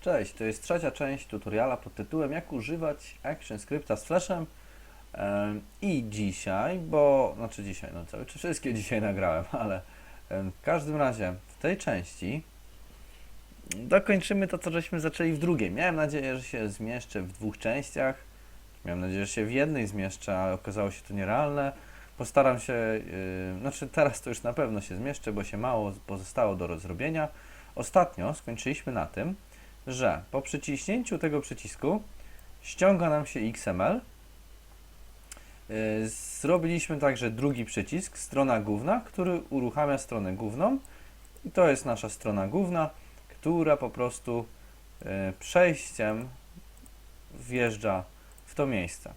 Cześć, to jest trzecia część tutoriala pod tytułem Jak używać ActionScripta z Flashem Em, i dzisiaj, bo, znaczy dzisiaj, no cały, czy wszystkie dzisiaj nagrałem, ale w każdym razie w tej części dokończymy to, co żeśmy zaczęli w drugiej. Miałem nadzieję, że się zmieszczę w dwóch częściach, miałem nadzieję, że się w jednej zmieszczę, ale okazało się to nierealne. Postaram się, yy, znaczy teraz to już na pewno się zmieszczę, bo się mało pozostało do zrobienia. Ostatnio skończyliśmy na tym, że po przyciśnięciu tego przycisku ściąga nam się XML. Yy, Zrobiliśmy także drugi przycisk, strona główna, który uruchamia stronę główną. I to jest nasza strona główna, która po prostu yy, przejściem wjeżdża w to miejsce.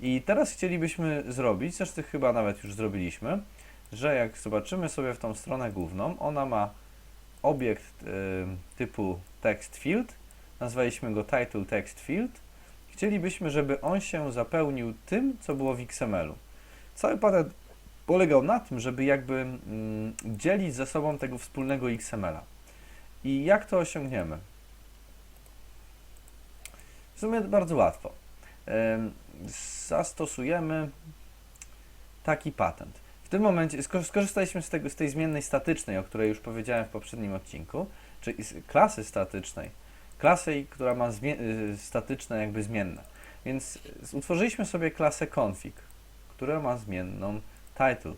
I teraz chcielibyśmy zrobić, zresztą chyba nawet już zrobiliśmy, że jak zobaczymy sobie w tą stronę główną, ona ma obiekt y, typu text field, nazwaliśmy go title text field. Chcielibyśmy, żeby on się zapełnił tym, co było w XML-u. Cały patent polegał na tym, żeby jakby mm, dzielić ze sobą tego wspólnego XML-a. I jak to osiągniemy? W sumie bardzo łatwo. Zastosujemy taki patent. W tym momencie sko- skorzystaliśmy z, tego, z tej zmiennej statycznej, o której już powiedziałem w poprzednim odcinku, czyli z klasy statycznej, klasy, która ma y, statyczne jakby zmienne. Więc utworzyliśmy sobie klasę config, która ma zmienną title.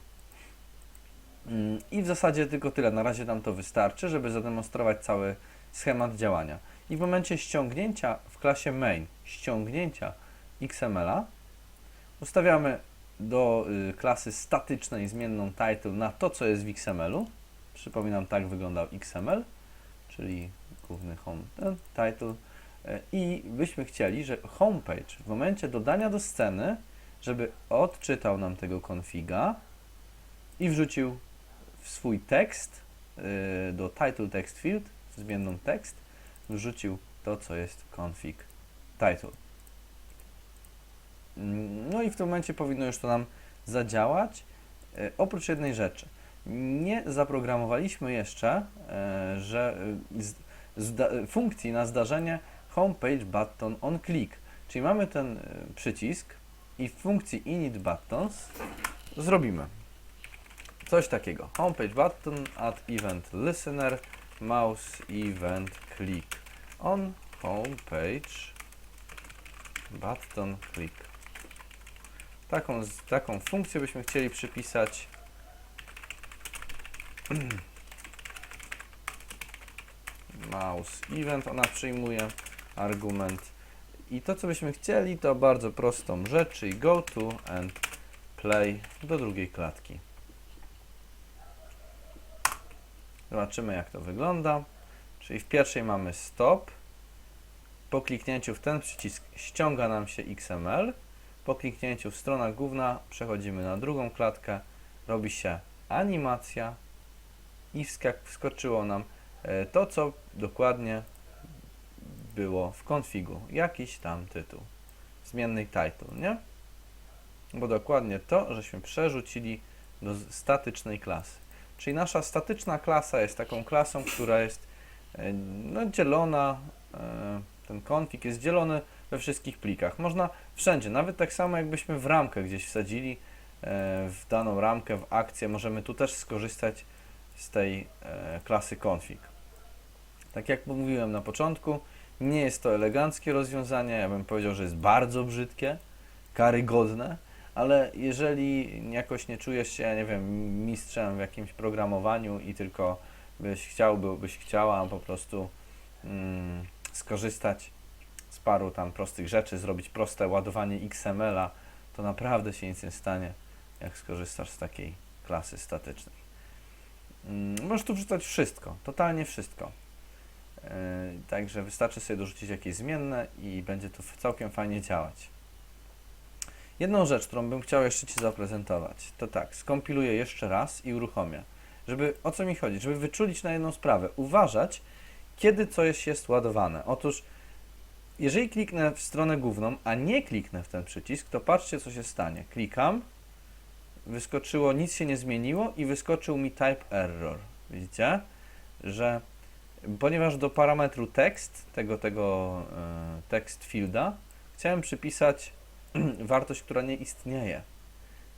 Mm, I w zasadzie tylko tyle. Na razie nam to wystarczy, żeby zademonstrować cały schemat działania. I w momencie ściągnięcia w klasie main, ściągnięcia XML-a, ustawiamy do y, klasy statycznej zmienną title na to, co jest w XML-u. Przypominam, tak wyglądał XML, czyli główny home ten, title. Y, I byśmy chcieli, że homepage w momencie dodania do sceny, żeby odczytał nam tego configa i wrzucił w swój tekst y, do title text field, w zmienną tekst, wrzucił to, co jest config title. No i w tym momencie powinno już to nam zadziałać. E, oprócz jednej rzeczy. Nie zaprogramowaliśmy jeszcze, e, że e, funkcji na zdarzenie homepage button on click. Czyli mamy ten przycisk i w funkcji init buttons zrobimy coś takiego. Homepage button add event listener mouse event click on homepage button click. Taką, taką funkcję byśmy chcieli przypisać. Mouse event, ona przyjmuje argument. I to, co byśmy chcieli, to bardzo prostą rzecz, czyli go to and play do drugiej klatki. Zobaczymy, jak to wygląda. Czyli w pierwszej mamy stop. Po kliknięciu w ten przycisk ściąga nam się XML. Po kliknięciu w strona główna przechodzimy na drugą klatkę, robi się animacja i wskoczyło nam e, to, co dokładnie było w konfigu. Jakiś tam tytuł. Zmienny title, nie? Bo dokładnie to, żeśmy przerzucili do statycznej klasy. Czyli nasza statyczna klasa jest taką klasą, która jest e, no, dzielona, e, ten konfig jest dzielony we wszystkich plikach. Można wszędzie, nawet tak samo jakbyśmy w ramkę gdzieś wsadzili, e, w daną ramkę, w akcję, możemy tu też skorzystać z tej e, klasy config. Tak jak mówiłem na początku, nie jest to eleganckie rozwiązanie, ja bym powiedział, że jest bardzo brzydkie, karygodne, ale jeżeli jakoś nie czujesz się, nie wiem, mistrzem w jakimś programowaniu i tylko byś chciał, byś chciała po prostu mm, skorzystać z paru tam prostych rzeczy, zrobić proste ładowanie XML-a, to naprawdę się nic nie stanie, jak skorzystasz z takiej klasy statycznej. Mm, Możesz tu wrzucać wszystko, totalnie wszystko. Yy, Także wystarczy sobie dorzucić jakieś zmienne i będzie to całkiem fajnie działać. Jedną rzecz, którą bym chciał jeszcze Ci zaprezentować, to tak, skompiluję jeszcze raz i uruchomię. Żeby, o co mi chodzi? Żeby wyczulić na jedną sprawę, uważać, kiedy coś jest ładowane. Otóż, jeżeli kliknę w stronę główną, a nie kliknę w ten przycisk, to patrzcie, co się stanie. Klikam, wyskoczyło, nic się nie zmieniło i wyskoczył mi type error. Widzicie, że ponieważ do parametru tekst, tego, tego e, text fielda, chciałem przypisać wartość, która nie istnieje.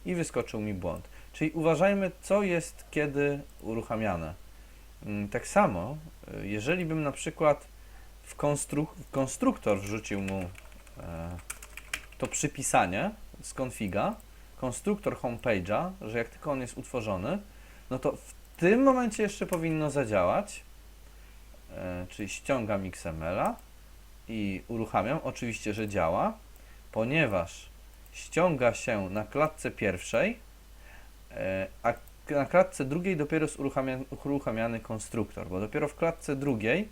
I wyskoczył mi błąd. Czyli uważajmy, co jest kiedy uruchamiane. Mm, Tak samo, y, jeżeli bym na przykład w, konstru w konstruktor wrzucił mu e, to przypisanie z konfiga, konstruktor homepage'a, że jak tylko on jest utworzony, no to w tym momencie jeszcze powinno zadziałać, e, czyli ściągam XML-a i uruchamiam, oczywiście, że działa, ponieważ ściąga się na klatce pierwszej, e, a na klatce drugiej dopiero jest uruchamiany konstruktor, bo dopiero w klatce drugiej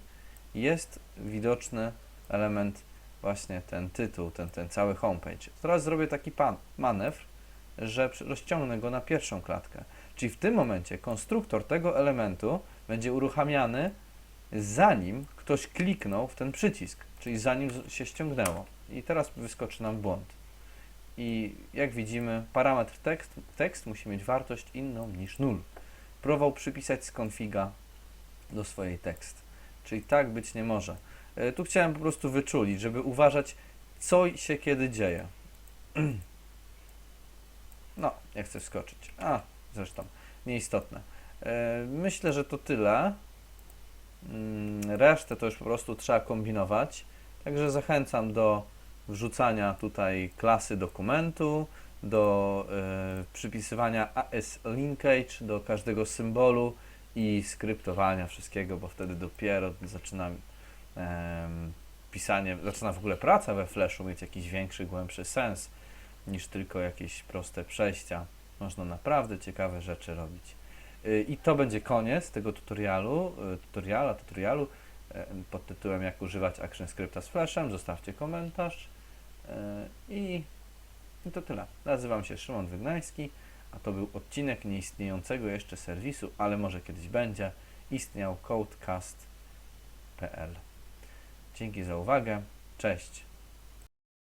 jest widoczny element, właśnie ten tytuł, ten, ten cały homepage. Teraz zrobię taki pan, manewr, że rozciągnę go na pierwszą klatkę. Czyli w tym momencie konstruktor tego elementu będzie uruchamiany zanim ktoś kliknął w ten przycisk, czyli zanim się ściągnęło. I teraz wyskoczy nam błąd. I jak widzimy, parametr tekst, tekst musi mieć wartość inną niż 0. Próbował przypisać z konfiga do swojej tekst. Czyli tak być nie może. E, Tu chciałem po prostu wyczulić, żeby uważać, co się kiedy dzieje. No, nie chcę wskoczyć. A, zresztą, nieistotne. E, Myślę, że to tyle. Mm, Resztę to już po prostu trzeba kombinować. Także zachęcam do wrzucania tutaj klasy dokumentu, do e, przypisywania AS linkage do każdego symbolu i skryptowania wszystkiego, bo wtedy dopiero zaczyna pisanie, zaczyna w ogóle praca we Flashu mieć jakiś większy, głębszy sens niż tylko jakieś proste przejścia. Można naprawdę ciekawe rzeczy robić. Y, I to będzie koniec tego tutorialu, y, tutoriala, tutorialu pod tytułem jak używać ActionScripta z Flashem. Zostawcie komentarz e, i, i to tyle. Nazywam się Szymon Wygnański, a to był odcinek nieistniejącego jeszcze serwisu, ale może kiedyś będzie. Istniał codecast.pl. Dzięki za uwagę. Cześć.